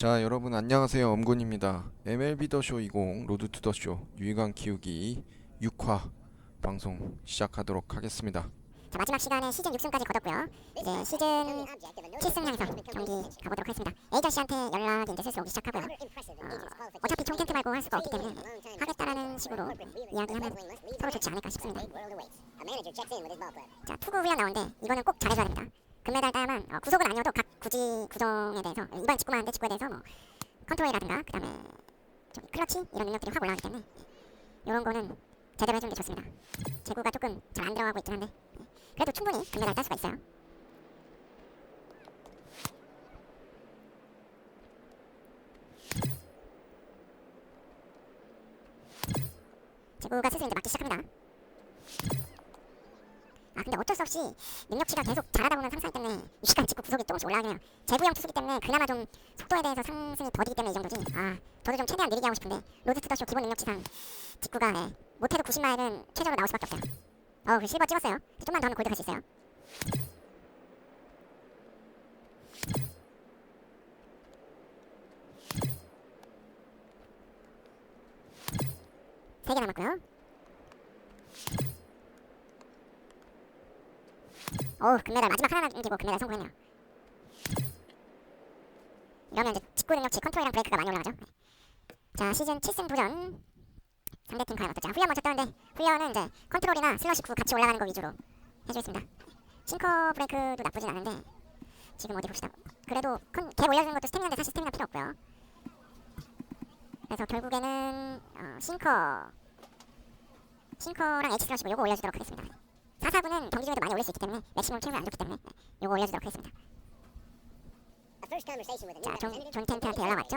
자 여러분 안녕하세요 엄군입니다 MLB 더쇼 20 로드 투 더쇼 유희관 키우기 6화 방송 시작하도록 하겠습니다 자 마지막 시간에 시즌 6승까지 거뒀고요. 이제 시즌 7승 향해서 경기 가보도록 하겠습니다. 에이저 씨한테 연락이 이제 슬슬 오기 시작하고요. 어, 어차피 총텐트 말고 할 수가 없기 때문에 하겠다라는 식으로 이야기하면 서로 좋지 않을까 싶습니다. 자 투구 훈련 나오는데 이거는 꼭 잘해줘야 됩니다. 금메달 따야만 어, 구속은 아니어도 각 구지 구종에 대해서 이번 직구만 하는데 직구에 대해서 뭐 컨트롤이라든가 그다음에 좀 클러치 이런 능력들이 확 올라가기 때문에 이런 거는 제대로 해주는 게 좋습니다. 제구가 조금 잘 안 들어가고 있긴 한데 그래도 충분히 금메달 딸 수가 있어요. 제구가 슬슬 이제 맞기 시작합니다. 아 근데 어쩔 수 없이 능력치가 계속 잘하다 보면 상승 때문에 유시간 직구 구속이 조금씩 올라가긴 해요. 제구형 투수기 때문에 그나마 좀 속도에 대해서 상승이 더디기 때문에 이 정도지. 아 저도 좀 최대한 느리게 하고 싶은데 로드 투더쇼 기본 능력치상 직구가 예, 못해도 90마일은 최저로 나올 수밖에 없어요. 어, 그 실버 찍었어요. 좀만 더 하면 골드 갈 수 있어요. 세 개 남았고요. 어우, 금메달 마지막 하나 남기고 금메달 성공했네요. 이러면 이제 직구 능력치 컨트롤이랑 브레이크가 많이 올라가죠. 네. 자, 시즌 7승 도전. 상대팀 과연 어떨지. 아, 훈련 먼저 떴는데 훈련은 이제 컨트롤이나 슬러시 구 같이 올라가는 거 위주로 해주겠습니다. 싱커 브레이크도 나쁘진 않은데 지금 어디 봅시다. 그래도 컨, 갭 올려주는 것도 스태미나인데 사실 스태미나 필요 없고요. 그래서 결국에는 어, 싱커 싱커랑 H 슬러시고 요거 올려주도록 하겠습니다. 4사구는 경기 중에도 많이 올릴 수 있기 때문에 맥시멈 최후에 안 좋기 때문에 네, 요거 올려주도록 하겠습니다. 자, 존, 존 텐트한테 연락 왔죠?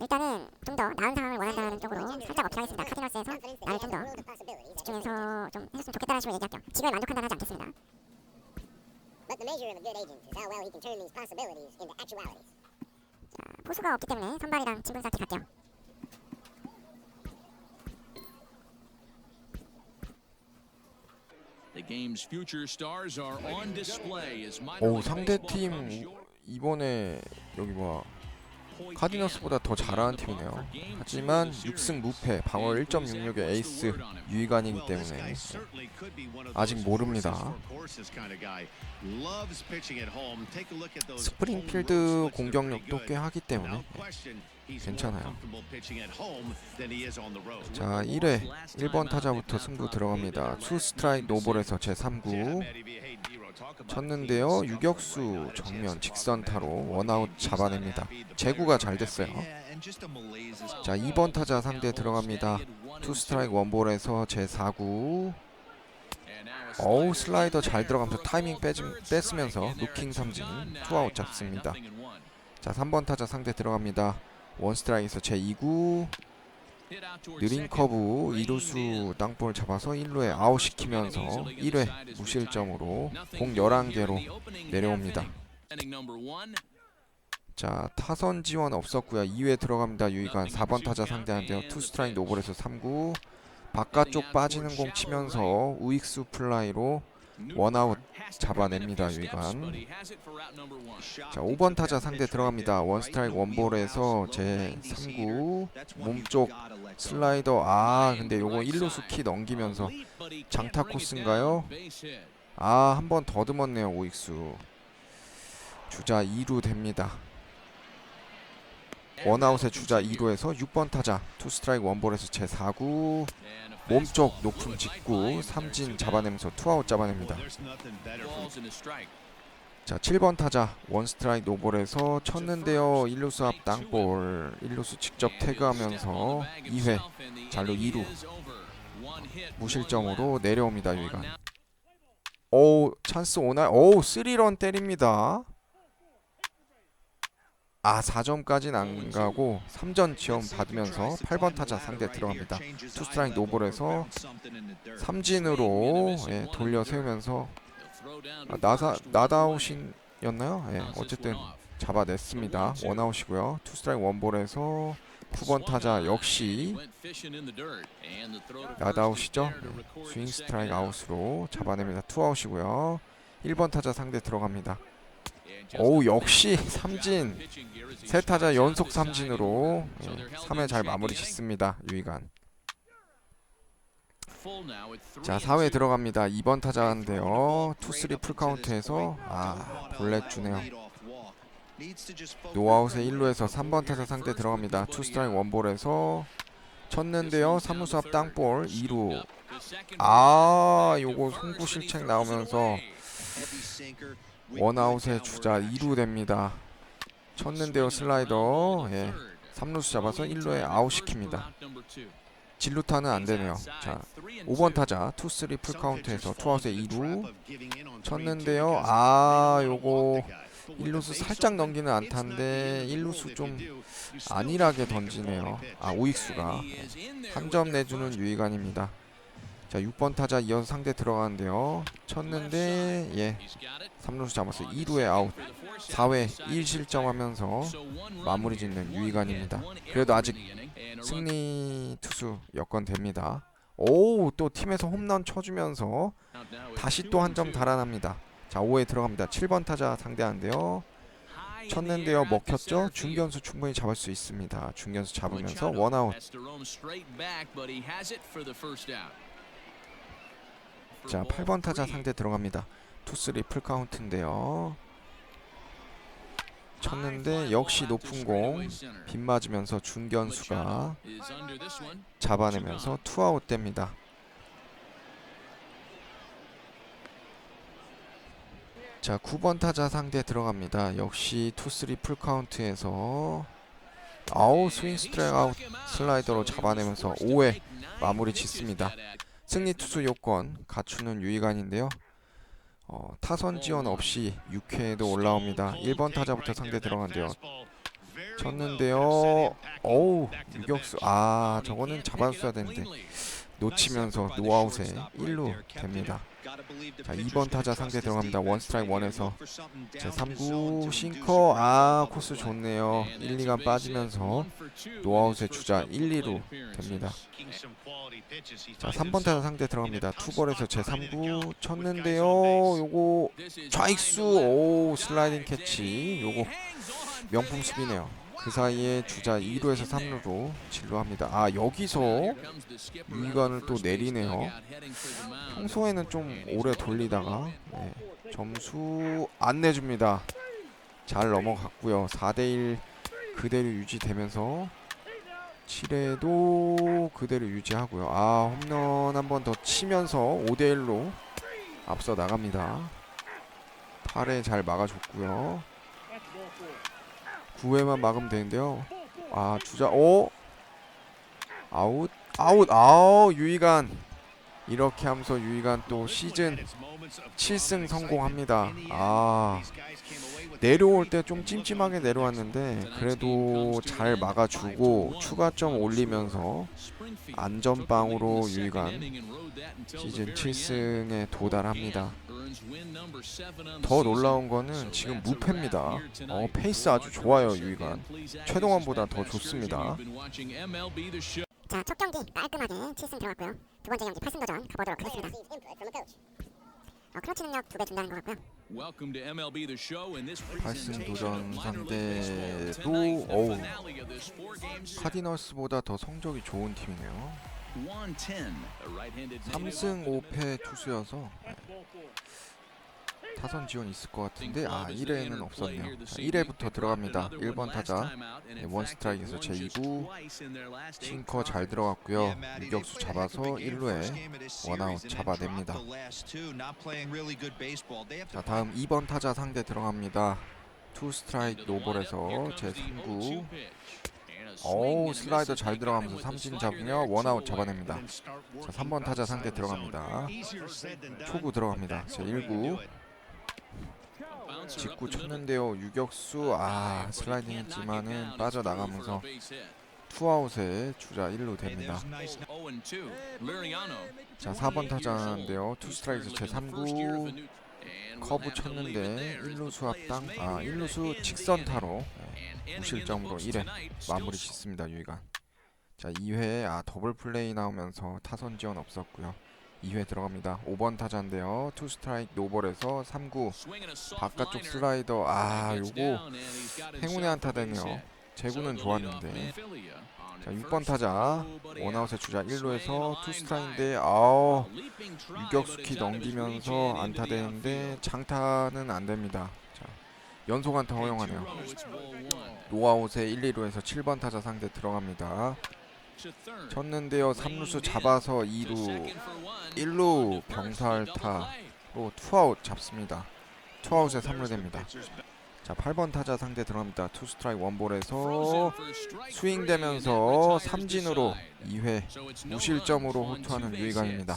일단은 좀 더 나은 상황을 원한다는 쪽으로 살짝 어필하겠습니다. 카디너스에서 나를 좀 더 집중해서 좀 해줬으면 좋겠다는 식으로 얘기할게요. 지금에 만족한다는 하지 않겠습니다. 자, 포수가 없기 때문에 선발이랑 친분 쌓기 갈게요. 오 상대팀 이번에 여기 뭐야 카디너스보다 더 잘하는 팀이네요. 하지만 6승 무패 방어 1.66의 에이스 유희관이기 때문에. 아직 모릅니다. 스프링필드 공격력도 꽤 하기 때문에 괜찮아요. 자 1회 1번 타자부터 승부 들어갑니다. 투 스트라이크 노볼에서 제 3구. 쳤는데요. 유격수 정면 직선 타로 원아웃 잡아냅니다. 제구가 잘 됐어요. 자 2번 타자 상대 들어갑니다. 투 스트라이크 원볼에서 제 4구. 어우 슬라이더 잘 들어가면서 타이밍 빼지, 뺐으면서 루킹 삼진 투아웃 잡습니다. 자 3번 타자 상대 들어갑니다 원 스트라이크에서 제 2구 느린 커브 2루수 땅볼 잡아서 1루에 아웃시키면서 1회 무실점으로 공 11개로 내려옵니다. 자 타선 지원 없었고요. 2회 들어갑니다. 유희관 4번 타자 상대한데요. 투 스트라이크 노볼에서 3구. 바깥쪽 빠지는 공 치면서 우익수 플라이로 원아웃 잡아냅니다 유희관 자 5번 타자 상대 들어갑니다. 원 스트라이크 원볼에서 제 3구 몸쪽 슬라이더. 아 근데 요거 1루수 키 넘기면서 장타 코스인가요? 아 한 번 더듬었네요 오익수. 주자 2루 됩니다 원아웃의 주자 2루에서 6번 타자 투 스트라이크 원볼에서 제 4구. 몸쪽 높은 직구 삼진 잡아내면서 투아웃 잡아냅니다. 자 7번 타자 원 스트라이크 노볼에서 쳤는데요. 1루수 앞 땅볼. 1루수 직접 태그하면서 2회 잘로 2루 무실점으로 내려옵니다 유희관 오우 찬스 오나요? 오우 3런 때립니다 아 4점까지는 안 가고 3점 지원 받으면서 8번 타자 상대 들어갑니다 투 스트라이크 노볼에서 삼진으로 예, 돌려 세우면서 아, 나사 나다웃이었나요? 예, 어쨌든 잡아냈습니다. 원아웃이고요. 투 스트라이크 원볼에서 9번 타자 역시 나다웃이죠. 네, 스윙 스트라이크 아웃으로 잡아냅니다. 투아웃이고요. 1번 타자 상대 들어갑니다. 오우 역시 삼진. 세 타자 연속 삼진으로 예, 3회 잘 마무리 짓습니다 유이간 자 4회 들어갑니다. 2번 타자인데요. 투쓰리 풀카운트에서 아 볼넷 주네요. 노아웃의 1루에서 3번 타자 상대 들어갑니다. 투스트라이크 원볼에서 쳤는데요. 3루수 앞 땅볼 2루. 아 요거 송구 실책 나오면서 원아웃의 주자 2루 됩니다. 쳤는데요 슬라이더. 예 3루수 잡아서 1루에 아웃시킵니다. 진루타는 안되네요. 자 5번 타자 투쓰리 풀카운트에서 투아웃의 2루. 쳤는데요 아 요거 1루수 살짝 넘기는 안타인데 1루수 좀 안일하게 던지네요. 아 우익수가 한 점 내주는 유이간입니다 자 6번 타자 이어서 상대 들어가는데요. 쳤는데 예. 3루수 잡아서 2루에 아웃. 4회 1실점 하면서 마무리 짓는 유이간입니다. 그래도 아직 승리 투수 여건 됩니다. 오 또 팀에서 홈런 쳐주면서 다시 또 한 점 달아납니다. 자 5회 들어갑니다. 7번 타자 상대하는데요. 쳤는데요. 먹혔죠? 중견수 충분히 잡을 수 있습니다. 중견수 잡으면서 원아웃 자 8번 타자 상대 들어갑니다. 투쓰리 풀카운트인데요. 쳤는데 역시 높은 공. 빗맞으면서 중견수가 잡아내면서 투아웃 됩니다. 자 9번 타자 상대 들어갑니다. 역시 투쓰리 풀카운트에서 아우 스윙 스트라이크 아웃 슬라이더로 잡아내면서 5회 마무리 짓습니다 승리 투수 요건 갖추는 유이간인데요. 어, 타선 지원 없이 6회에도 올라옵니다. 1번 타자부터 상대 들어간대요. 쳤는데요. 어우 유격수. 아 저거는 잡아줬어야 되는데. 놓치면서 노아웃에 1루 됩니다 자 2번 타자 상대 들어갑니다. 원 스트라이크 원에서 제 3구 싱커. 아 코스 좋네요. 1, 2간 빠지면서 노아웃의 주자 1, 2루 됩니다. 자 3번 타자 상대 들어갑니다. 투볼에서 제 3구 쳤는데요. 요거 좌익수. 오 슬라이딩 캐치. 요거 명품 수비네요 그 사이에 주자 2루에서 3루로 진루합니다. 아 여기서 유이관을 또 내리네요. 평소에는 좀 오래 돌리다가 네, 점수 안 내줍니다. 잘 넘어갔고요. 4대1 그대로 유지되면서 7회도 그대로 유지하고요. 아 홈런 한 번 더 치면서 5대1로 앞서 나갑니다. 8회 잘 막아줬고요 9회만 막으면 되는데요. 아 주자 오! 아웃 아웃 아우 유이간. 이렇게 하면서 유이간 또 시즌 7승 성공합니다. 아 내려올 때 좀 찜찜하게 내려왔는데 그래도 잘 막아주고 추가점 올리면서 안전빵으로 유이간 시즌 7승에 도달합니다 더 놀라운 거는 지금 무패입니다 어, 페이스 아주 좋아요 유이간 최동원보다 더 좋습니다 자, 첫 경기 깔끔하게 7승 들어갔고요. 두 번째 경기 8승 도전 가보도록 하겠습니다. 어, 크러치 능력 두 배 준다는 것 같고요. Welcome to MLB The Show and this 8승 도전. 상대도 어우 카디널스보다 더 성적이 좋은 팀이네요 110, a right-handed 3승 5패 투수여서 타선 지원 있을 것 같은데 아 1회에는 없었네요. 자, 1회부터 들어갑니다. 1번 타자. 네, 원 스트라이크에서 제 2구 싱커 잘 들어갔고요. 유격수 잡아서 1루에 원아웃 잡아냅니다. 자 다음 2번 타자 상대 들어갑니다. 투 스트라이크 노볼에서 제 3구. 어우 슬라이더 잘 들어가면서 삼진 잡으며 원아웃 잡아냅니다. 자 3번 타자 상대 들어갑니다. 초구 들어갑니다. 제 1구 직구 쳤는데요. 유격수. 아 슬라이딩 했지만은 빠져나가면서 투아웃에 주자 1루 됩니다. 자 4번 타자인데요. 투 스트라이크 제 3구. 커브 쳤는데 1루수 앞당 아 1루수 직선 타로. 네, 무실점으로 1회 마무리 짓습니다 유이간 자 2회에 아 더블 플레이 나오면서 타선 지원 없었고요 2회 들어갑니다. 5번 타자인데요. 투 스트라이크 노볼에서 3구 바깥쪽 슬라이더 아 요거 행운의 안타 되네요. 제구는 좋았는데 자 6번 타자 원아웃의 주자 1루에서 투 스트라이크인데 아우 유격수키 넘기면서 안타 되는데 장타는 안 됩니다. 자 연속 안타 허용하네요. 노아웃의 1, 2루에서 7번 타자 상대 들어갑니다. 쳤는데요. 3루수 잡아서 2루 1루 병살타로 투아웃 잡습니다. 투아웃에 3루 됩니다. 자 8번 타자 상대 들어갑니다. 투 스트라이크 원볼에서 스윙되면서 삼진으로 2회 무실점으로 호투하는 유이관입니다.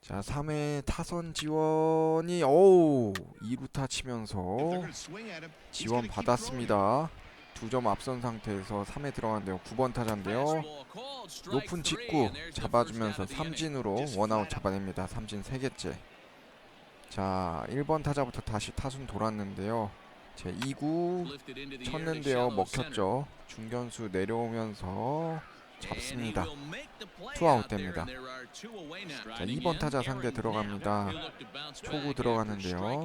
자 3회 타선 지원이 어우 2루타 치면서 지원 받았습니다. 두 점 앞선 상태에서 3회 들어간대요. 9번 타자인데요. 높은 직구 잡아주면서 삼진으로 원아웃 잡아냅니다. 삼진 3개째. 자 1번 타자부터 다시 타순 돌았는데요. 제 2구 쳤는데요. 먹혔죠. 중견수 내려오면서 잡습니다. 투아웃 됩니다. 자 2번 타자 상대 들어갑니다. 초구 들어가는데요.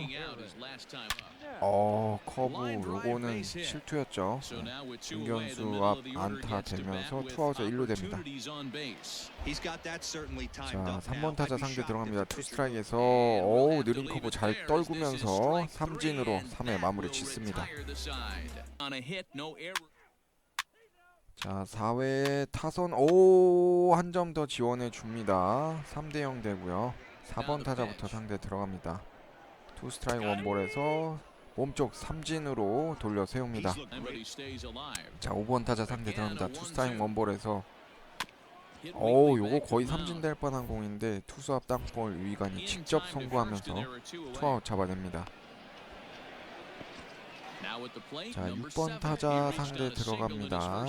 어 커브 요거는 실투였죠. 중견수 앞 안타 되면서 투아웃에 1루 됩니다. 자 3번 타자 상대 들어갑니다. 투 스트라이크에서 어우 느린 커브 잘 떨구면서 삼진으로 3회 마무리 짓습니다. 자 4회 타선 오 한 점 더 지원해 줍니다. 3대 0 되고요. 4번 타자부터 상대 들어갑니다. 투 스트라이크 원볼에서 몸쪽 삼진으로 돌려 세웁니다. 자 5번 타자 상대 들어갑니다. 투 스트라이크 원볼에서 어우 요거 거의 삼진 될 뻔한 공인데 투수 앞 땅볼 유이관이 직접 송구하면서 투아웃 잡아냅니다. 자 6번 타자 상대 들어갑니다.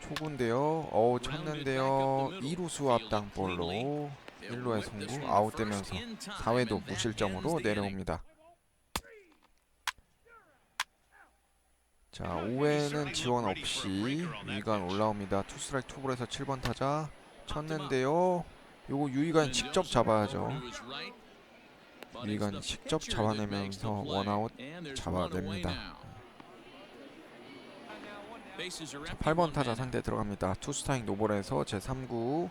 초구인데요. 어우 쳤는데요. 2루수 앞 땅볼로 1루에 송구 아웃되면서 4회도 무실점으로 내려옵니다. 자 5회는 지원 없이 유이관 올라옵니다. 투 스트라이크 투볼에서 7번 타자 쳤는데요. 요거 유이관 직접 잡아야죠. 유이관이 직접 잡아내면서 원아웃 잡아냅니다. 자, 8번 타자 상대 들어갑니다. 투 스트라이크 노볼에서 제 3구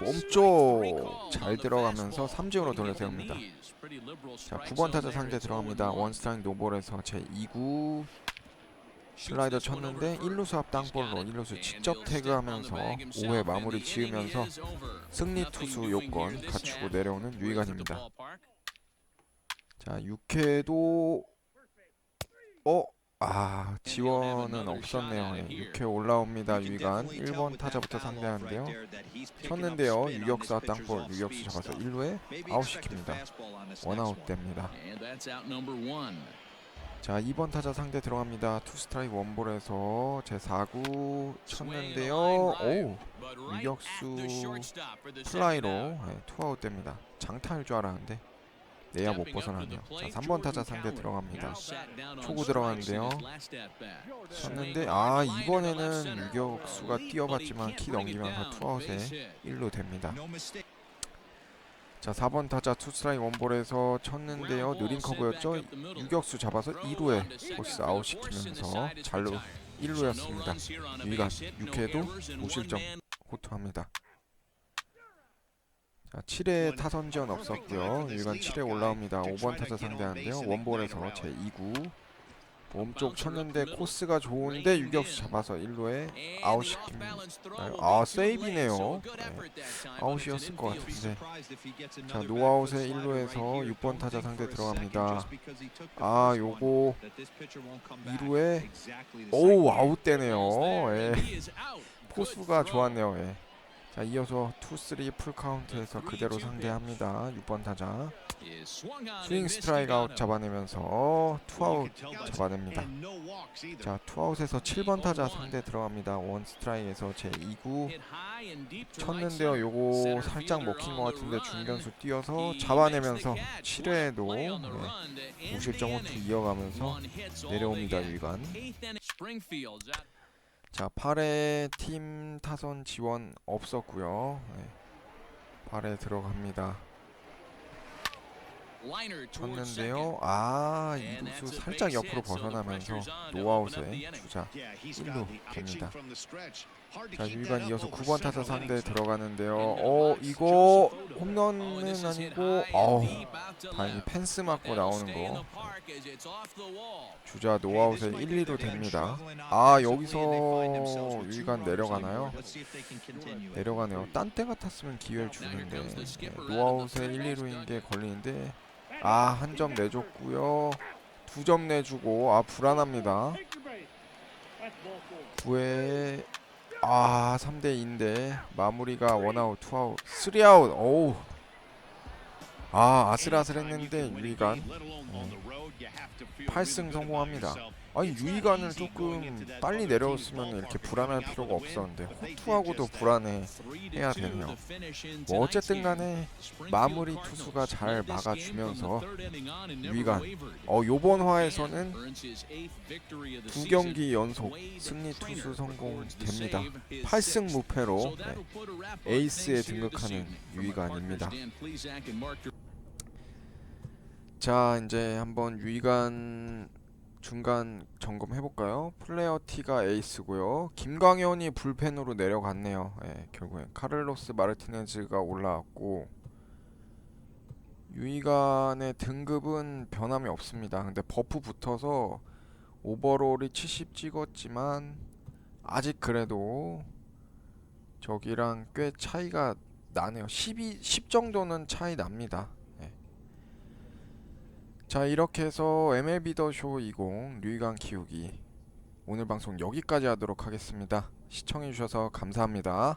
몸쪽 잘 들어가면서 삼진으로 돌려 세웁니다. 자 9번 타자 상대 들어갑니다. 원 스트라이크 노볼에서 제 2구 슬라이더 쳤는데 1루수 앞 땅볼로 1루수 직접 태그하면서 5회 마무리 지으면서 승리 투수 요건 갖추고 내려오는 유이관입니다. 자 6회도 어? 아 지원은 없었네요. 예, 6회 올라옵니다. 유이관 1번 타자부터 상대하는데요. 쳤는데요. 유격수 앞 땅볼 유격수 잡아서 1루에 아웃시킵니다. 원아웃 됩니다. 자 2번 타자 상대 들어갑니다. 투 스트라이크 원볼에서 제 4구 쳤는데요. 오 유격수 플라이로 네, 투아웃 됩니다. 장타일 줄 알았는데 내야 못 벗어나네요. 자 3번 타자 상대 들어갑니다. 초구 들어가는데요. 쳤는데 아 이번에는 유격수가 뛰어봤지만 키 넘기면서 투아웃에 1루 됩니다. 자 4번 타자 투 스트라이크 원볼에서 쳤는데요. 느린 커브였죠. 유격수 잡아서 2루에 토스 아웃 시키면서 잘로 1루였습니다. 유이가 6회도 무실점 호투합니다. 자 7회 타선 지원 없었고요. 유이간 7회 올라옵니다. 5번 타자 상대하는데요. 원볼에서 제 2구 몸쪽 쳤는데 코스가 좋은데 유격수 잡아서 1루에 아웃 시킵니다. 아 세이브네요. 네. 아웃이었을 것 같은데 자 노아웃의 1루에서 6번 타자 상대 들어갑니다. 아 요거 2루에 오우 아웃되네요. 예. 포수가 좋았네요. 예. 자 이어서 2-3 풀카운트에서 그대로 상대합니다. 6번 타자 스윙 스트라이크 아웃 잡아내면서 투아웃 잡아냅니다. 자 투아웃에서 7번 타자 상대 들어갑니다. 원 스트라이크에서 제 2구 쳤는데요. 요거 살짝 먹힌 것 같은데 중견수 뛰어서 잡아내면서 7회에도 네, 무실점 호투 이어가면서 내려옵니다. 유이관 자 8회 팀 타선 지원 없었고요. 네. 8회 들어갑니다. 쳤는데요. 아 이루수 살짝 옆으로 벗어나면서 inning. 주자 Yeah, he's 일루 about the pitching 됩니다. 자 keep 유일간 that up 이어서 over 9번 타자 several 상대 innings. 들어가는데요. 어 이거. 홈런은 Oh, 아니고 어우 다행히. 펜스 맞고 나오는 거. 주자 노아웃에 1, 2도 됩니다. 아 여기서 유이간 내려가나요? 내려가네요. 딴 때 같았으면 기회를 주는데 네, 노아웃에 1, 2루인 게 걸리는데 아 한 점 내줬고요. 두 점 내주고 아 불안합니다. 9회 아 3대 2인데 마무리가 원아웃 투아웃 3아웃 오우 아 아슬아슬했는데 유이간 네. 8승 성공합니다. 아니 유이간을 조금 빨리 내려왔으면 이렇게 불안할 필요가 없었는데 호투하고도 불안해 해야 되네요. 뭐 어쨌든 간에 마무리 투수가 잘 막아주면서 유이간 어 요번 화에서는 두 경기 연속 승리 투수 성공됩니다. 8승 무패로 네, 에이스에 등극하는 유이간입니다. 자 이제 한번 유이간 중간 점검 해볼까요? 플레이어 T가 에이스고요. 김광현이 불펜으로 내려갔네요. 예, 결국엔 카를로스 마르티네즈가 올라왔고 유이간의 등급은 변함이 없습니다. 근데 버프 붙어서 오버롤이 70 찍었지만 아직 그래도 저기랑 꽤 차이가 나네요. 12, 10 정도는 차이 납니다. 예. 자 이렇게 해서 MLB 더 쇼 20 류이강 키우기 오늘 방송 여기까지 하도록 하겠습니다. 시청해주셔서 감사합니다.